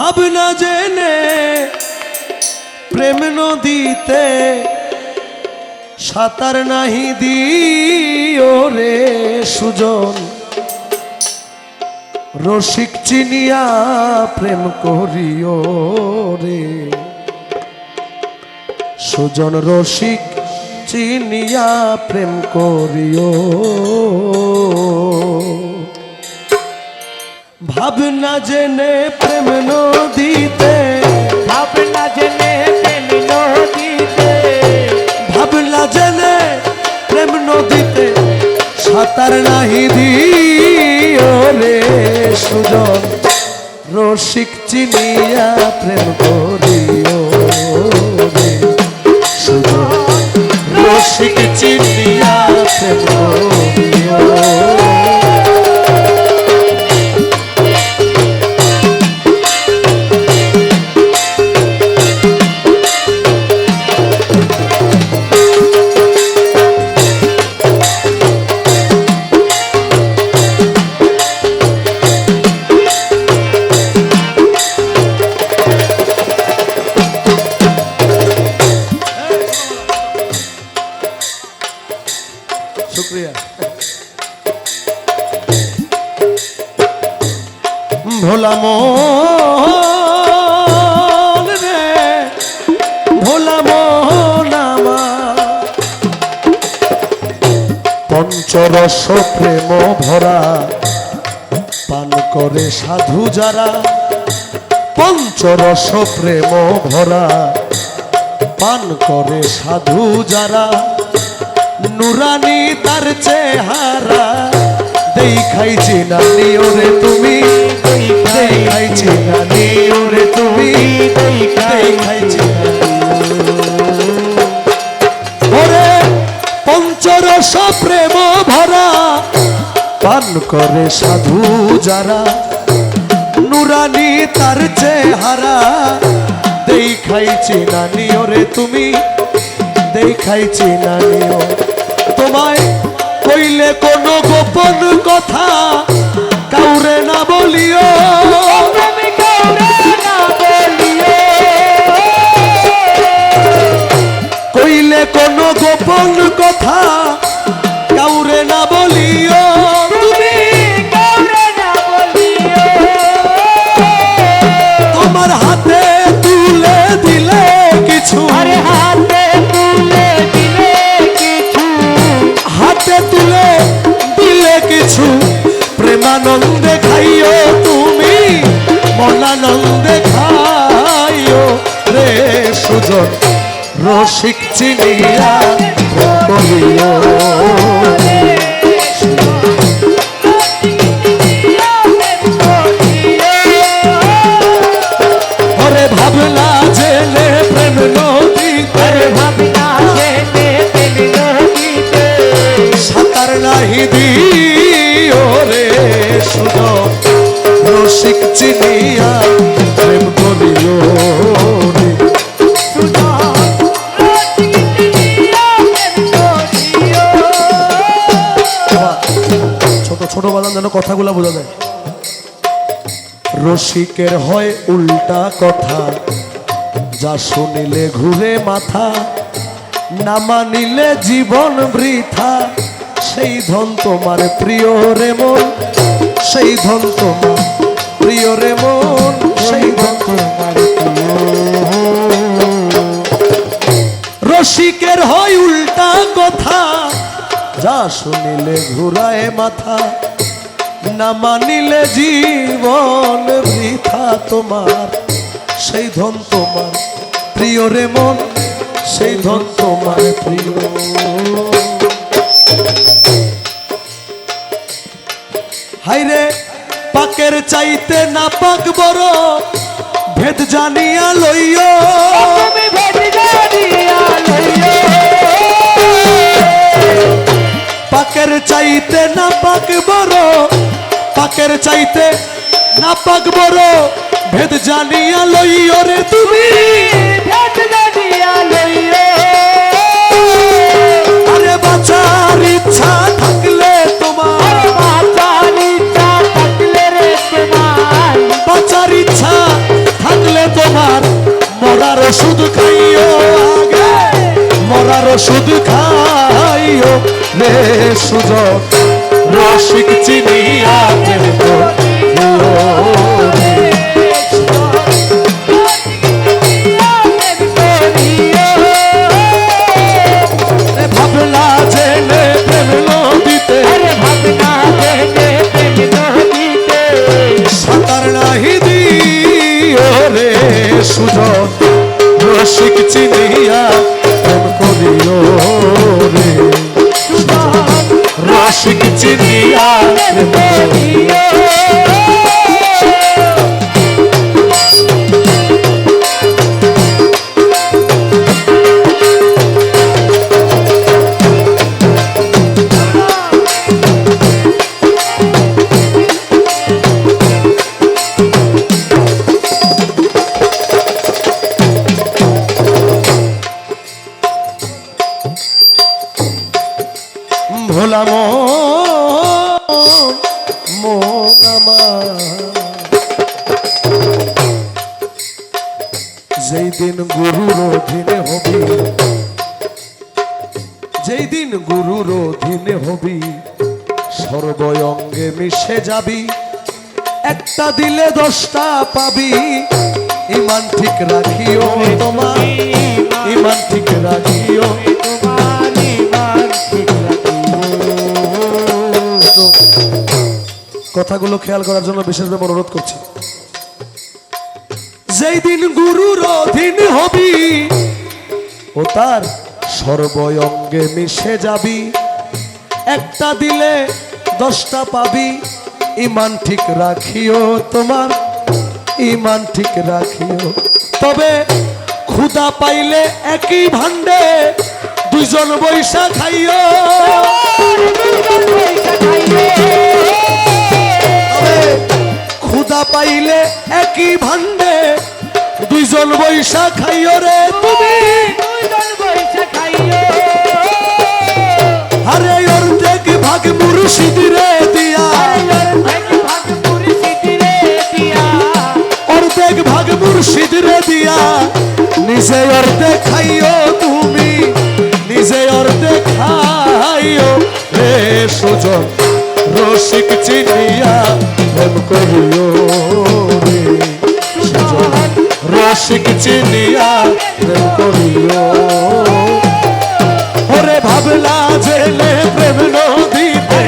ভাবনা জেনে প্রেম নদীতে সাঁতার নাহি দিও রে সুজন। রসিক চিনিয়া প্রেম করিও রে। সুজন, রসিক চিনিয়া প্রেম করিও। ভাবনা জেনে প্রেম নদীতে। ভাবনা জেনে প্রেম নদীতে। ভাবনা জেনে প্রেম নদীতে। সাঁতার নাহি দিও রে সুজন। রসিক চিনিয়া প্রেম করিও রে সুজন রসিক চিনিয়া প্রেম করিও ভোলা মোহন রে ভোলা আমার পঞ্চরস প্রেম ভরা, পান করে সাধু যারা। পঞ্চরস প্রেম ভরা, পান করে সাধু যারা। নুরানি তার চেহারা দেখাইছি না নিওরে তুমি। দেখাইছি না নিওরে তুমি। দেখাইছি না ওরে পঞ্চরস প্রেম ভরা, পান করে সাধু যারা। নুরানি তার চেহারা, দেখাইছি না নিওরে তুমি। দেখাইছি না, নিও। তোমায় কইলে কোনো গোপন কথা কাউরে না বলিও। কইলে কোনো গোপন কথা রসিক চিনিয়া করিও ওরে ভাবলা জেলে প্রেম নদীতে আরে ভাবনা জেনে প্রেম নদীতে সাঁতার নাহি দিও রে সুজন রসিক চিনিয়া কথাগুলো বোঝা যায়। রসিকের হয় উল্টা কথা, যা শুনিলে ঘুরে মাথা, না মানিলে জীবন বৃথা। সেই ধন তোমার প্রিয় রে মন, সেই ধন তোমার প্রিয় রে মন, সেই ধন তোমার রসিকের হয় উল্টা কথা, যা শুনিলে ঘুরায় মাথা না মানিলে জীবন বৃথা তোমার সেই ধন তোমার। প্রিয় রে মন সেই ধন তোমার প্রিয়। হাইরে পাকের চাইতে না পাক বড় ভেদ জানিয়া লইও। তুমি ভেদ জানিয়া লইও। পাকের চাইতে না পাক বড় পাকের চাইতে না পাক বড় ভেদ জানিয়া লইও রে তুমি। ভেদ জানিয়া লইও। আরে বাঁচার ইচ্ছা থাকলে তোমার। বাঁচার ইচ্ছা থাকলে রে তোমার। বাঁচার ইচ্ছা ওষুধ খাইও আগে। মরার ওষুধ খাইও রে সুযোগ। রসিক চিনিয়া অধীনে হবি। যেই দিন গুরুর অধীনে হবি মিশে যাবি। একটা দিলে দশটা পাবি। ইমান ঠিক রাখিও তোমার, ইমান ঠিক রাখিও কথাগুলো খেয়াল করার জন্য বিশেষভাবে অনুরোধ করছি। যেই দিন গুরুর ও তার সর্বঙ্গে মিশে যাবি। একটা দিলে দশটা পাবি। ইমান ঠিক রাখিও তোমার, ইমান ঠিক রাখিও। তবে ক্ষুদা পাইলে একই ভান্ডে দুজন বৈশা খাইও। ক্ষুদা পাইলে একই ভান্ডে দুইজন বৈশা খাইও রে তুমি। নিজে অর্ধেক খাইও তুমি নিজে অর্ধেক খাইও রে সুজন। রসিক চিনিয়া প্রেম করিও রে সুজন। চিনিয়া প্রেম করিও ওরে ভাবলা জেলে প্রেম নদীতে।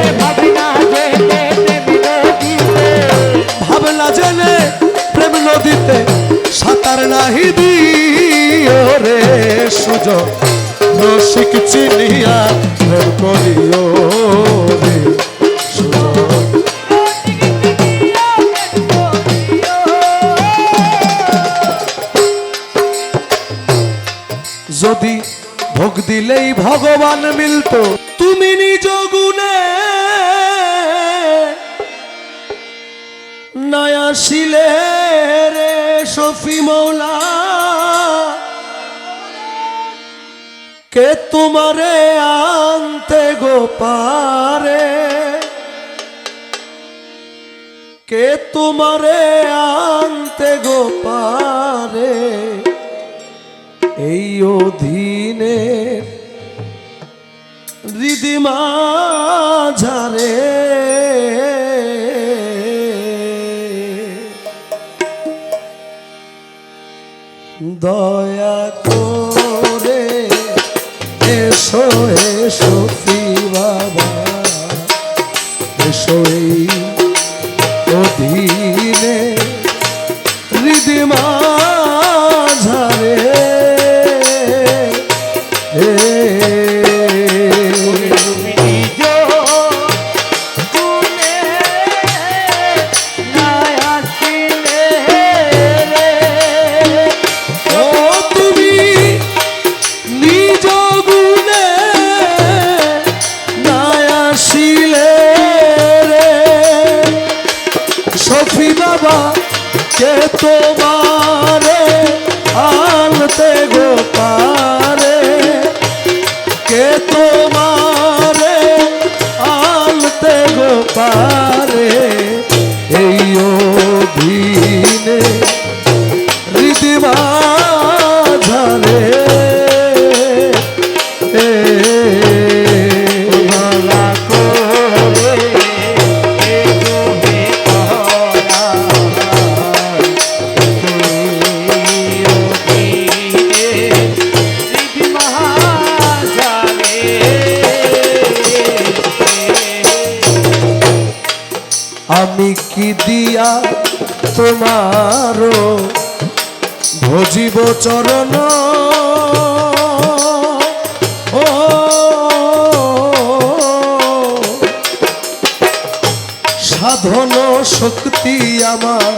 ভাবলা জেলে প্রেম নদীতে, সাঁতার নাহি দিও রে সুযোগ রসিক চিনিয়া প্রেম করিও রে। ভোগ দিলেই ভগবান মিলতো। তুমি নিজ গুণে নয়া শিলে রে শফি মৌলা। কে তোমারে আনতে গোপারে কে তোমারে আনতে গোপারে এই অধীনে হৃদিমা ঝারে দয়া করে এসো এসো ফি বাবা। এসো এই কে তোমারে আনতে গোপা ভজিব চরণ। ও সাধন শক্তি আমার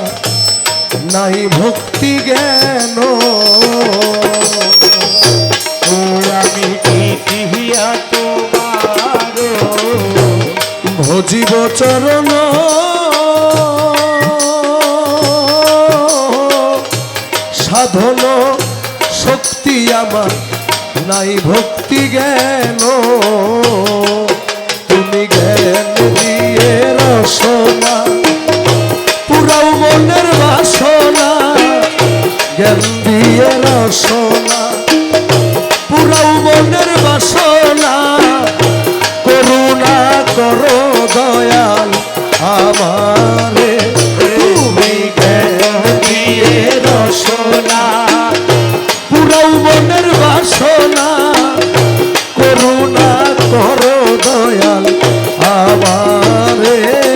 নাই ভক্তি জ্ঞান। আমি ভজিব চরণ। আমার নাই ভক্তি জ্ঞান। তুমি জ্ঞান দিয়ে রসনা পুরাও মনের বাসনা জ্ঞান দিয়ে রসনা। দয়াল আমারে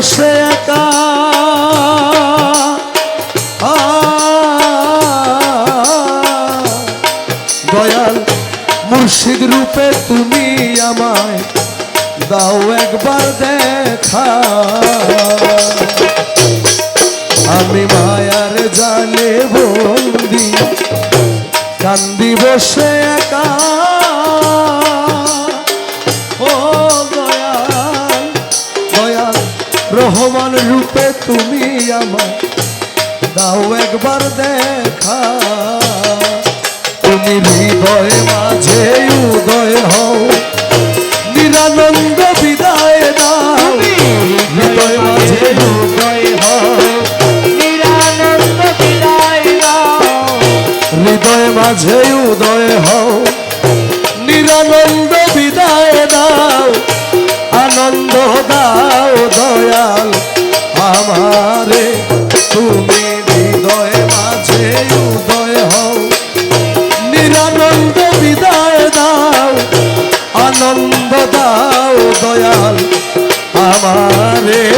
বসে একা। দয়াল মুর্শিদ রূপে তুমি আমায় দাও একবার দেখা। আমি মায়ার জালে বন্দি, কান্দি বসে একা। রহমান রূপে তুমি আমায় দাও একবার দেখা। তুমি হৃদয় মাঝে উদয় হও নিরানন্দ বিদায় দাও। হৃদয় মাঝে উদয় হও। নিরানন্দ বিদায় দাও। হৃদয় মাঝে উদয় হও। আমারে